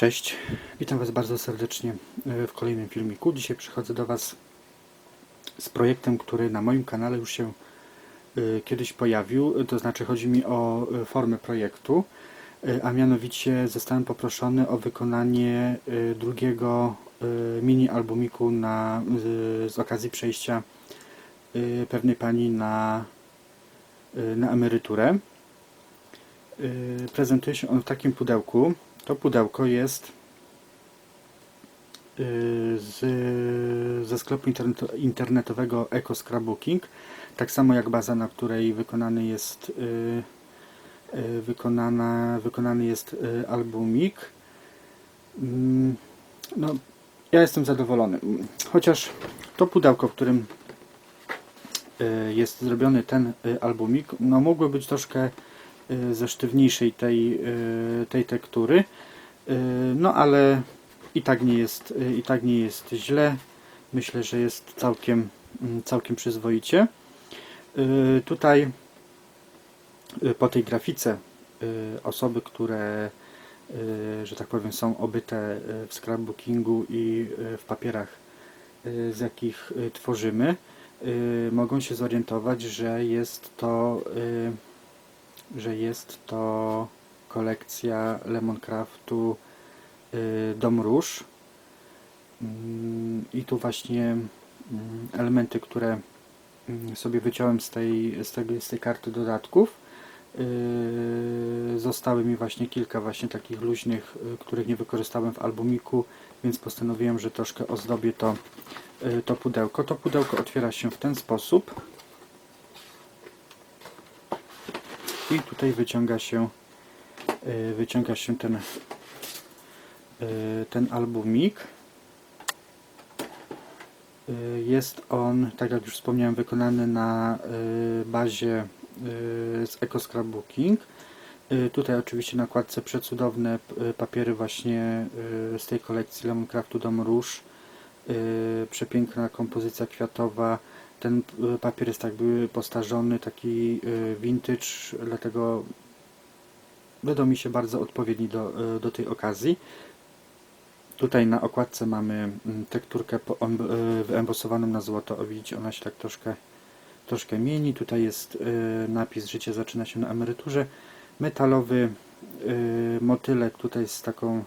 Cześć, witam Was bardzo serdecznie e, w kolejnym filmiku. Dzisiaj przychodzę do Was z projektem, który na moim kanale już się e, kiedyś pojawił. To znaczy chodzi mi o e, formę projektu, a mianowicie zostałem poproszony o wykonanie drugiego mini albumiku na, z, okazji przejścia pewnej pani na, na emeryturę. E, Prezentuje się on w takim pudełku. To pudełko jest y, z, ze sklepu interneto- internetowego Eco Scrapbooking. Tak samo jak baza, na której wykonany jest, y, y, wykonana, wykonany jest y, albumik. Mm, No, ja jestem zadowolony. Chociaż to pudełko, w którym y, jest zrobiony ten y, albumik, no mogło być troszkę y, ze sztywniejszej tej, y, tej tektury. Y, No ale i tak nie jest, y, i tak nie jest źle. Myślę, że jest całkiem, mm, całkiem przyzwoicie. Y, Tutaj y, po tej grafice y, osoby, które y, że tak powiem są obyte y, w scrapbookingu i y, w papierach y, z jakich y, tworzymy y, mogą się zorientować, że jest to y, że jest to kolekcja Lemoncraftu y, Dom Róż. Mm, I tu właśnie mm, elementy, które mm, sobie wyciąłem z tej, z tej, z tej karty dodatków. Yy, Zostały mi właśnie kilka właśnie takich luźnych, y, których nie wykorzystałem w albumiku, więc postanowiłem, że troszkę ozdobię to, y, to pudełko. To pudełko otwiera się w ten sposób. I tutaj wyciąga się y, wyciąga się ten y, ten albumik. Y, Jest on, tak jak już wspomniałem, wykonany na bazie z Eco Scrapbooking. Tutaj oczywiście na kładce przecudowne papiery właśnie z tej kolekcji Lemoncraftu Dom Róż. Przepiękna kompozycja kwiatowa. Ten y, papier jest jakby postarzony, taki y, vintage, dlatego wydał mi się bardzo odpowiedni do, y, do tej okazji. Tutaj na okładce mamy mm, tekturkę wyembosowaną na złoto. O widzicie, ona się tak troszkę, troszkę mieni. Tutaj jest napis Życie zaczyna się na emeryturze. Metalowy motylek tutaj z taką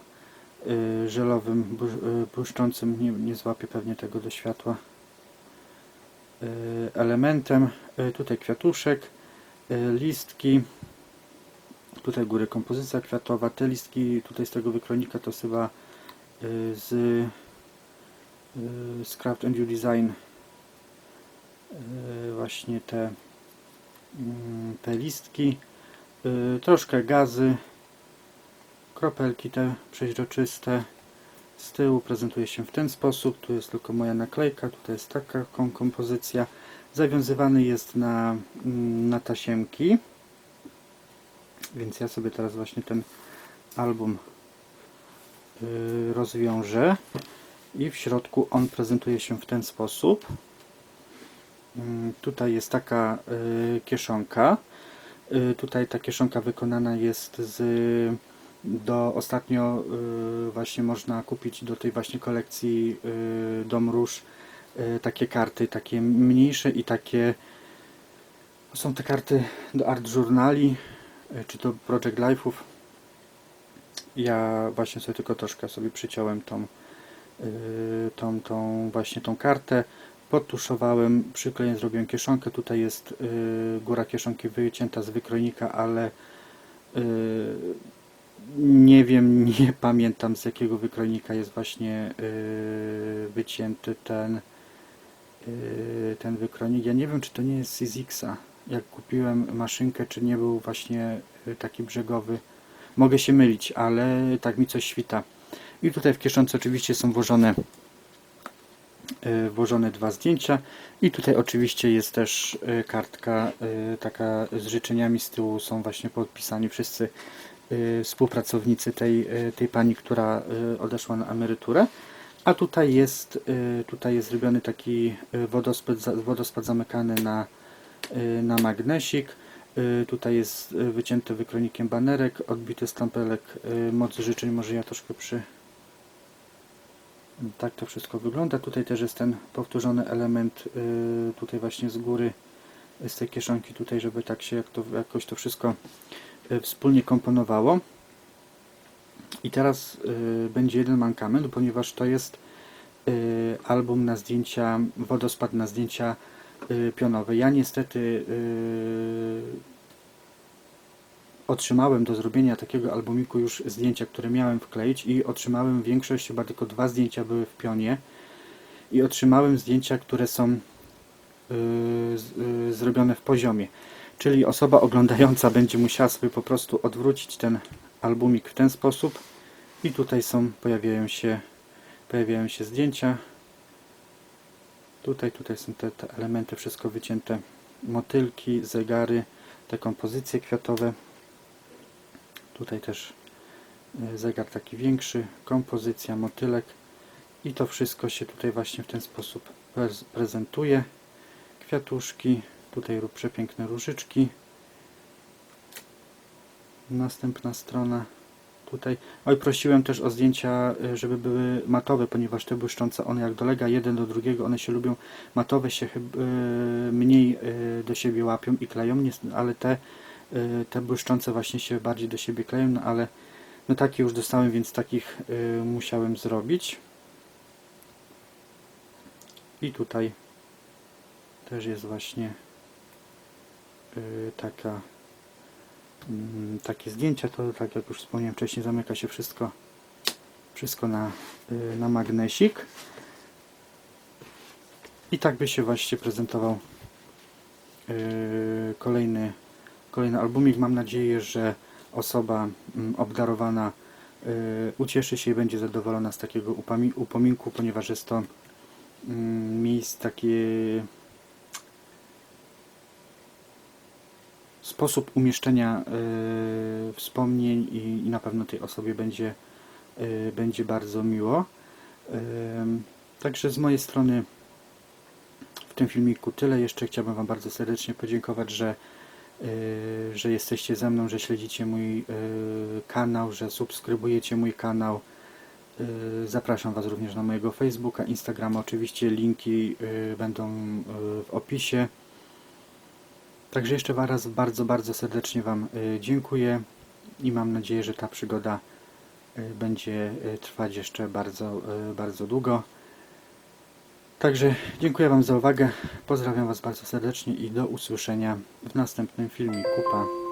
żelowym, błysz- błyszczącym, nie, nie złapię pewnie tego do światła, elementem. Y, Tutaj kwiatuszek, y, listki. Tutaj góry kompozycja kwiatowa. Te listki tutaj z tego wykronika to chyba y, z y, z Craft and You Design y, właśnie te mm, te listki y, troszkę gazy kropelki te przeźroczyste z tyłu prezentuje się w ten sposób tu jest tylko moja naklejka tutaj jest taka kom- kompozycja zawiązywany jest na, mm, na tasiemki więc ja sobie teraz właśnie ten album y, rozwiążę i w środku on prezentuje się w ten sposób. Mm, Tutaj jest taka y, kieszonka. Y, Tutaj ta kieszonka wykonana jest z do ostatnio y, właśnie można kupić do tej właśnie kolekcji y, Dom Róż y, takie karty, takie mniejsze i takie są te karty do art journali y, czy do project life'ów. Ja właśnie sobie tylko troszkę sobie przyciąłem tą tą, tą właśnie tą kartę podtuszowałem, przykleję zrobiłem kieszonkę tutaj jest góra kieszonki wycięta z wykrojnika, ale nie wiem, nie pamiętam z jakiego wykrojnika jest właśnie y, wycięty ten y, ten wykronik. Ja nie wiem, czy to nie jest Syzixa. Jak kupiłem maszynkę, czy nie był właśnie y, taki brzegowy. Mogę się mylić, ale tak mi coś świta. I tutaj w kieszonce oczywiście są włożone y, włożone dwa zdjęcia i tutaj oczywiście jest też y, kartka taka z życzeniami z tyłu są właśnie podpisani wszyscy współpracownicy tej, y, tej pani, która y, odeszła na emeryturę. A tutaj jest, y, tutaj jest zrobiony taki y, wodospad, wodospad zamykany na, y, na magnesik. Y, Tutaj jest y, wycięty wykronikiem banerek, odbity stampelek y, moc życzeń, może ja troszkę przy... Tak to wszystko wygląda. Tutaj też jest ten powtórzony element y, tutaj właśnie z góry y, z tej kieszonki tutaj, żeby tak się jak to, jakoś to wszystko y, wspólnie komponowało. I teraz y, będzie jeden mankament, ponieważ to jest y, album na zdjęcia, wodospad na zdjęcia y, pionowe. Ja niestety y, otrzymałem do zrobienia takiego albumiku już zdjęcia, które miałem wkleić i otrzymałem większość, chyba tylko dwa zdjęcia były w pionie i otrzymałem zdjęcia, które są y, y, zrobione w poziomie. Czyli osoba oglądająca będzie musiała sobie po prostu odwrócić ten albumik w ten sposób i tutaj są, pojawiają się, pojawiają się zdjęcia. Tutaj, tutaj są te, te elementy, wszystko wycięte. Motylki, zegary, te kompozycje kwiatowe. Tutaj też y, zegar taki większy, kompozycja, motylek i to wszystko się tutaj właśnie w ten sposób prez- prezentuje. Kwiatuszki, tutaj przepiękne różyczki. Następna strona. Tutaj. Oj, prosiłem też o zdjęcia, y, żeby były matowe, ponieważ te błyszczące, one jak dolega jeden do drugiego, one się lubią. Matowe się y, mniej y, do siebie łapią i kleją, ale te, te błyszczące właśnie się bardziej do siebie kleją, no ale no takie już dostałem, więc takich musiałem zrobić. I tutaj też jest właśnie taka mm, takie zdjęcia, to tak jak już wspomniałem wcześniej, zamyka się wszystko wszystko na, y, na magnesik i tak by się właśnie prezentował y, kolejny, kolejny albumik. Mam nadzieję, że osoba mm, obdarowana y, ucieszy się i będzie zadowolona z takiego upominku, ponieważ jest to mm, miejsce takie sposób umieszczenia y, wspomnień i, i na pewno tej osobie będzie, y, będzie bardzo miło. Ym, Także z mojej strony w tym filmiku tyle. Jeszcze chciałbym Wam bardzo serdecznie podziękować, że, y, że jesteście ze mną, że śledzicie mój y, kanał, że subskrybujecie mój kanał. Y, Zapraszam Was również na mojego Facebooka, Instagrama. Oczywiście linki y, będą y, w opisie. Także jeszcze raz bardzo, bardzo serdecznie Wam y, dziękuję i mam nadzieję, że ta przygoda y, będzie y, trwać jeszcze bardzo, bardzo długo. Także dziękuję Wam za uwagę. Pozdrawiam Was bardzo serdecznie i do usłyszenia w następnym filmiku. Pa.